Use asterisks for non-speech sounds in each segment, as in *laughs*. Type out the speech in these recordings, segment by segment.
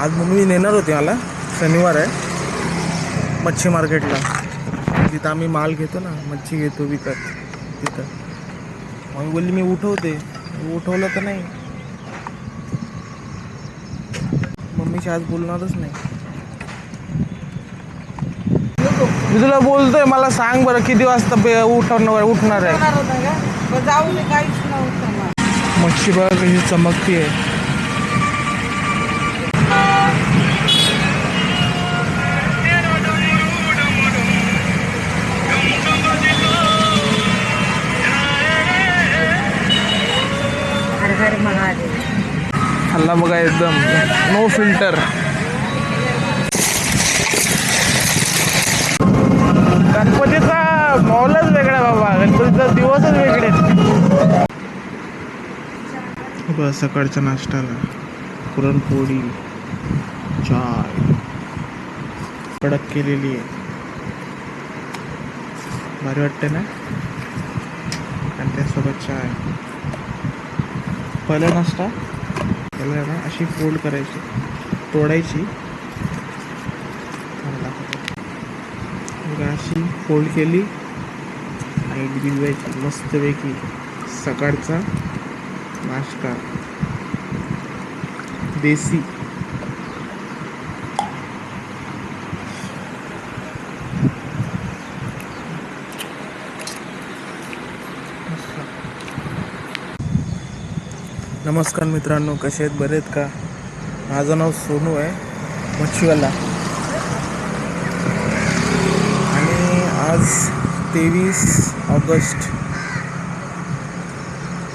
आज मम्मी नेणार होती मला. शनिवार आहे. मच्छी मार्केटला. तिथं आम्ही माल घेतो ना मच्छी घेतो विकत तिथं. मग बोलली मी उठवते. उठवलं तर नाही. मम्मीशी आज बोलणारच नाही. मी तुला बोलतोय मला सांग बरं किती वाजता उठवणार उठणार आहे? मच्छी बघा कशी चमकती आहे. हल्ला बघा एकदम. नो फिल्टर गणपतीचा मॉलच वेगळा बाबा. गणपतीचा दिवसच वेगळे आहेत. बघा सकाळच्या नाश्त्याला पुरणपोळी चाय कडक केलेली आहे. भारी वाटते ना? आणि त्यासोबत चाय. पहिला नाश्ता? याला आहे ना अशी फोल्ड करायची तोडायची. अशी फोल्ड केली आणि भिजवायची मस्तपैकी सकाळचा नाश्ता. देसी. नमस्कार मित्रांनो कसे आहेत? बरे आहेत का? माझं नाव सोनू आहे मच्छीवाला. आणि आज तेवीस ऑगस्ट.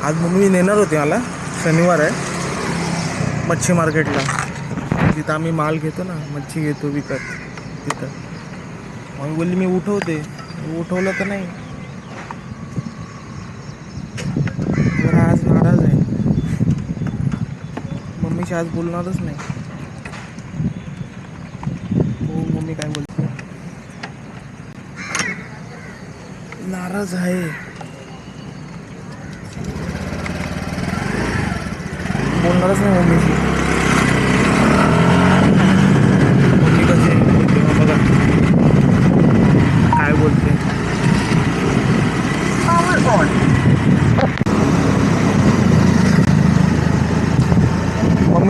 आज मम्मी नेणार होती मला शनिवार आहे मच्छी मार्केटला. तिथं आम्ही माल घेतो ना मच्छी घेतो विकत तिथं. मग बोलली मी उठवते. उठवलं तर नाही जरा आज नाराज आहे मम्मीशी आज बोलणारच नाही. हो मम्मी काय बोलते? नाराज आहे. बोलणारच नाही मम्मीशी. मम्मी कशी आहे? बघा. काय बोलते?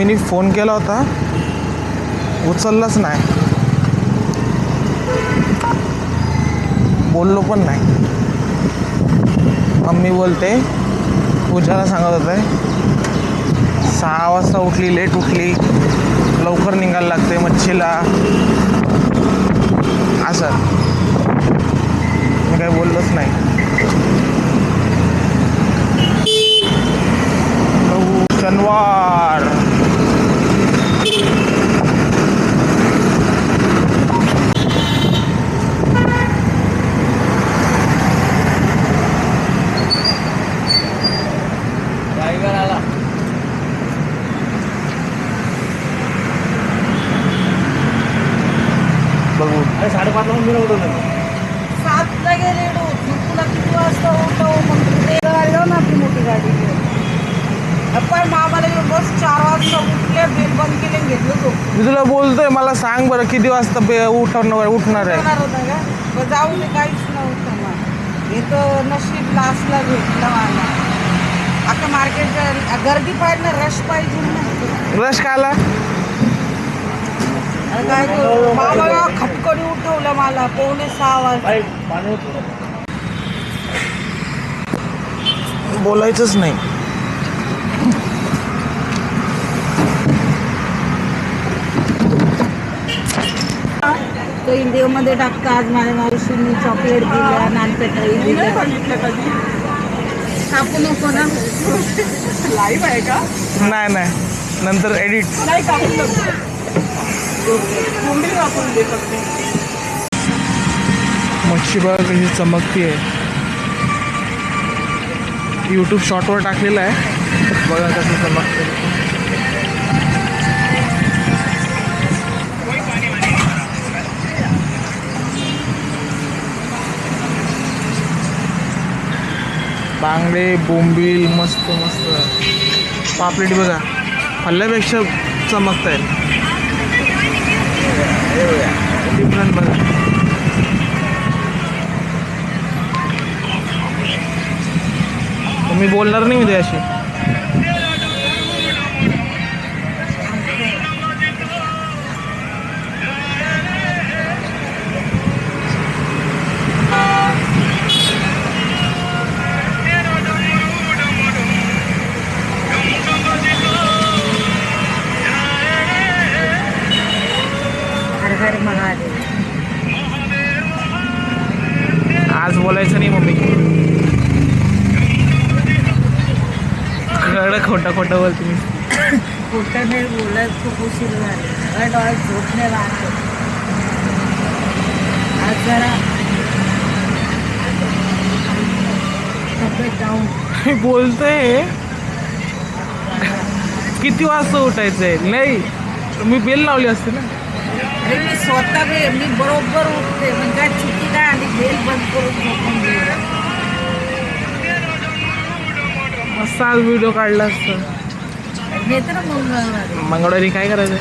मी फोन केला होता. उचललाच नाही. बोललो पण नाही. मम्मी बोलते पूजाला सांगत होते सहा वाजता उठली लेट उठली लवकर निघायला लागते मच्छीला. असं. मी काही बोललोच नाही. शनिवार बघू सातला गेले रोज मग तुला किती वाजता उठव मग ते गाडी ना आपली मोठी गाडी पण मामाला बस चार वाजता उठले बेल बंद केले आणि घेतलं मी तुला बोलतोय मला सांग बरं किती वाजता बे उठवणार उठणार आहे? होता का? मग जाऊ दे काहीच नव्हतं मग हे तर नशीब लास्टला भेटलं मला. आता मार्केट गर्दी पाहिजे ना रश पाहिजे ना. रश अरे काय करू? मामाला खटकडी उठवलं मला पावणे सहा वाजता बोलायचंच नाही. तो इंडिओमध्ये टाकतो आज माझ्या मावशींनी चॉकलेट दिलं नानपेटाई दिलं. कापू नको ना. लाईव्ह आहे का? नाही नाही. नंतर एडिट नाही कापू नको. कोंबडी वापरून दे फक्त मच्छी बघा कशी चमकती आहे. यूट्यूब शॉर्टवर टाकलेलं आहे. बघा कसं चमकते बांगडे बोंबील मस्त मस्त. पापलेट बघा. खाल्ल्यापेक्षा चमकत आहेत डिफरंट बघा बोलणार नाही मी अशी खोटं नाही बोलत खूप उशीर झाले. लागत आज जरा तब्येत डाऊन मी *laughs* बोलतोय. किती वाजता उठायचंय? नाही मी बेल लावली असते ना. मी स्वतः मी बरोबर उठते. म्हणजे चुकी काय आली? बेल बंद करून झोपून मस्त आज व्हिडिओ काढला असता. मंगळवारी. मंगळवारी काय करायचं?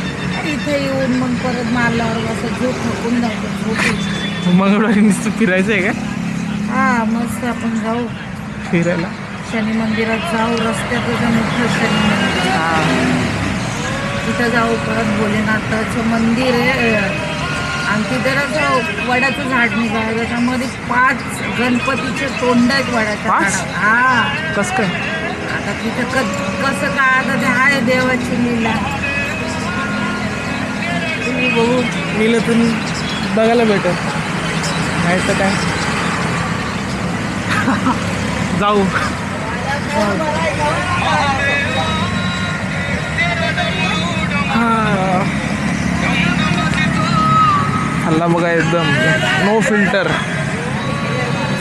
इथे येऊन मग परत मारल्यावर असं झोप थकून जातो. मंगळवारी नुसतं फिरायचं आहे का? हा मस्त आपण जाऊ. फिरायला. शनी मंदिरात जाऊ रस्त्यातच आहे मोठं शनी मंदिर. तिथं जाऊ परत भोलेनाथाचं मंदिर आहे. आणि तिथे असं वडाचं झाड निघालं. त्याच्यामध्ये पाच गणपतीचे तोंड आहेत वडाच्या? झाडावर. हा. कसं काय? आता तिथं क कसं काय आता ते आहे देवाची लीला. तुम्ही बघू मिलं तुम्ही बघायला भेटत नाही तर काय? *laughs* जाऊ. हल्ला बघा एकदम. नो फिल्टर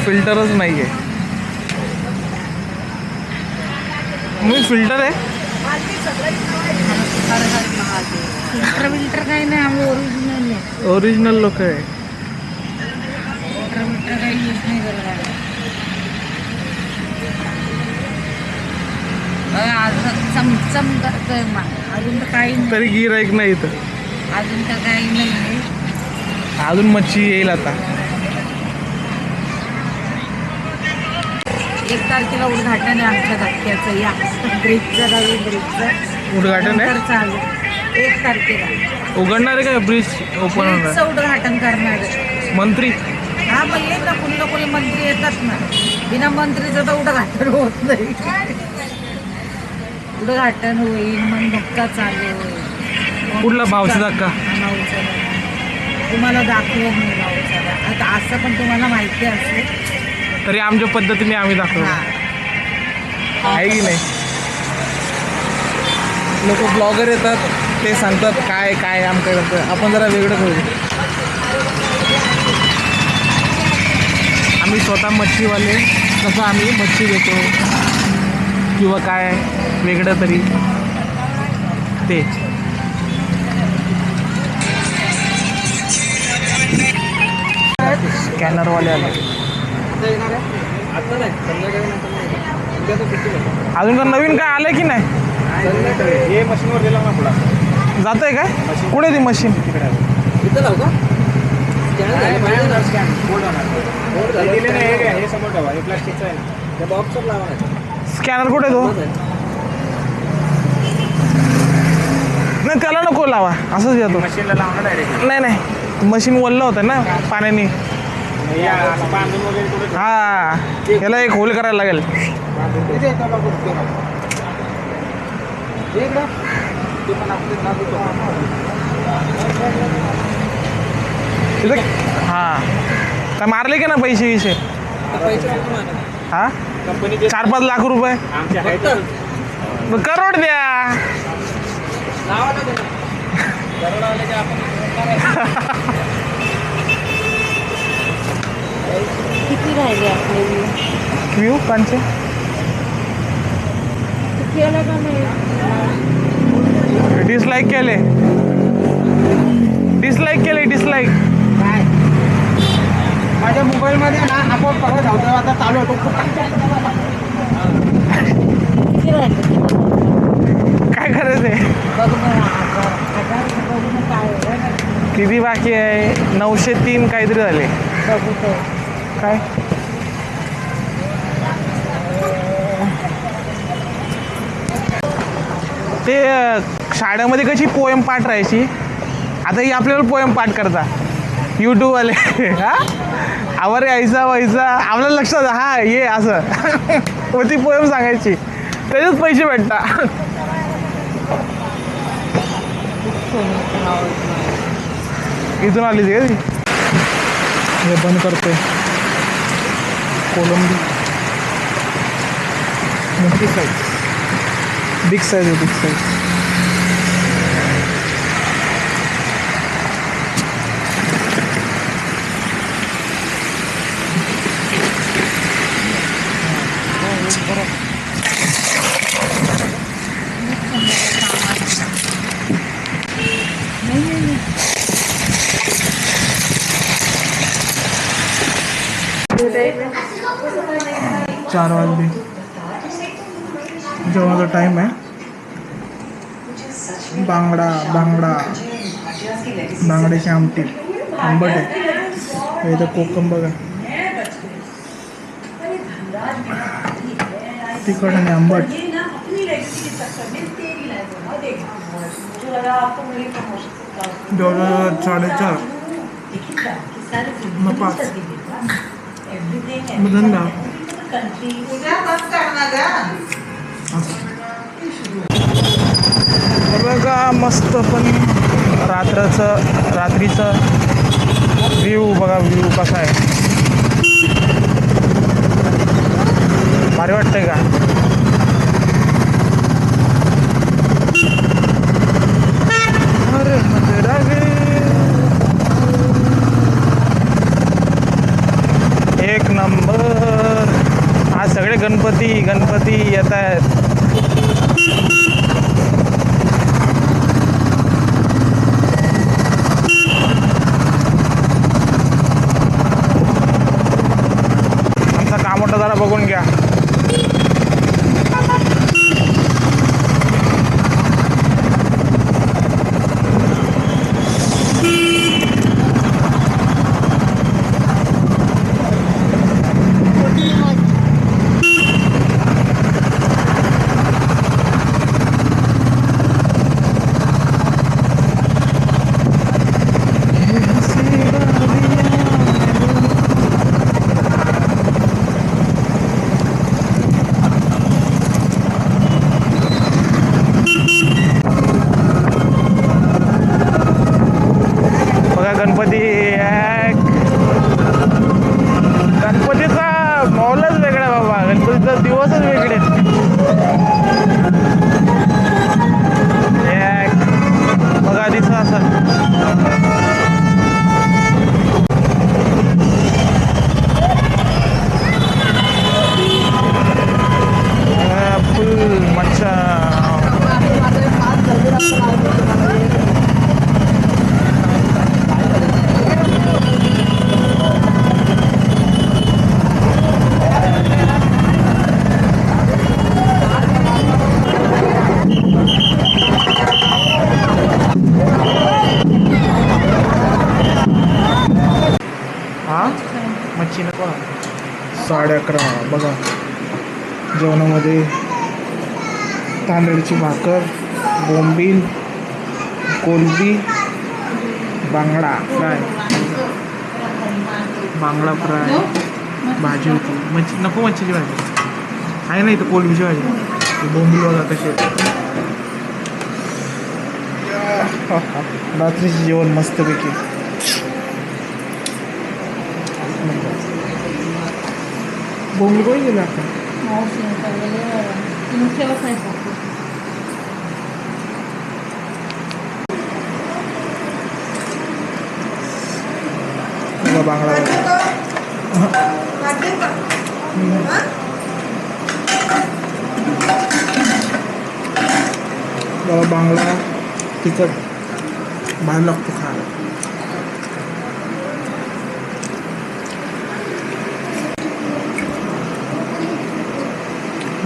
फिल्टरच नाही आहे मी फिल्टर आहे. फिल्टर काही नाही आम्ही ओरिजिनल आहे ओरिजिनल लोक आहे. फिल्टर काही यूज नाही करत आज चमचम करतोय मा अजून तर काही नाही तरी गिराईक नाही इथं. अजून तर काही नाही. अजून मच्छी येईल आता. एक तारखेला उद्घाटन आहे आमच्या धक्क्याचं या ब्रिजचं नवीन ब्रिजचं. उद्घाटन आहे? नंतर चालू एक तारखेला. उघडणार आहे का ब्रिज ओपन होणार? ब्रिजचं उद्घाटन करणार आहे. मंत्री? हा येत ना कुणी ना कुणी मंत्री येतात ना. बिना मंत्रीचं तर उद्घाटन होत नाही. उद्घाटन होईल मग धक्का चालू होईल. कुठला भावचा धक्का? हा. तुम्हाला दाखवेन मी भाऊचा धक्का. आता असं पण तुम्हाला माहिती असेल तरी आमच्या पद्धतीने आम्ही दाखवू हा. आहे की नाही? लोक ब्लॉगर येतात ते सांगतात काय काय आम काय करतं आपण जरा वेगळं करू आम्ही स्वतः मच्छीवाले कसं आम्ही मच्छी घेतो. किंवा काय वेगळं तरी. ते. स्कॅनरवाले आले. अजून का नवीन काय आलं की नाही? हे मशीनवर दिला ना पुढा. जात आहे काय कुठे ती मशीन? इथं लावू का? दिले नाही हे काय हे समोर ठेवा. हे प्लास्टिकचं आहे ना. त्या बॉक्सवर लावा ना स्कॅनर कुठे तो? नाही त्याला नको लावा. असंच मशीनला डायरेक्ट नाही नाही. मशीन वल्लं होतं ना पाण्याने. हा याला एक होल करायला लागेल. हे. काय मारले की ना पैसे विषय. हा? चार पाच लाख रुपये. करोड द्या *laughs* लावा ना त्याला. दरोडा आले की आपण किती राहिले आपले व्ह्यू कांचे. डिसलाईक केले. डिसलाईक केले डिसलाईक काय माझ्या मोबाईलमध्ये ना आपोआप परवा धावतो आता चालू होतो. काय काय आहे. किती बाकी आहे? नऊशे तीन काहीतरी झाले. काय? ते शाळेमध्ये कशी पोयम पाठ राहायची? आता ही आपल्याला पोयम पाठ करता. यूट्यूबवाले हा? आवर यायचा व्हायचा. आपल्याला लक्षात हा ये असं. मग ती पोयम सांगायची. त्याच्यात पैसे भेटता. इथून आली का ती? हे बंद करते. कोलंबी. मोठी साईज. बिग साईज आहे बिग साईज चार वाजले. जेवणाचा टाईम आहे. बांगडा बांगडा बांगड्याची आमटी आंबट आहे. इथं कोकम बघा. तिखट आणि आंबट. जेवढं साडेचार. मग पाच. मग धंदा. बघा मस्त पण रात्रचं रात्रीचं व्ह्यू बघा व्ह्यू कसा आहे. भारी वाटतंय का? अरे एक नंबर. आज सगळे गणपती गणपती येत आहेत जरा बघून घ्या बघा गणपती एक. गणपतीचा मौलच वेगळा आहे बाबा गणपतीचा दिवसच वेगळे आहेत. एक. बघा दिसत असं फुल मच्छा हा मच्छी नको साडे अकरा बघा. जेवणामध्ये तांदळाची भाकर बोंबील कोलबी बांगडा फ्राय. बांगडा फ्राय भाजी होती. मच्छी नको मच्छीची भाजी. आहे ना इथं कोलबीची भाजी? बोंबील बघा कसे *laughs* रात्रीचे जेवण मस्तपैकी. बोंबील कोणी गेलं आपण बघा बांगडा बघा. बघा बांगडा तिखट भारी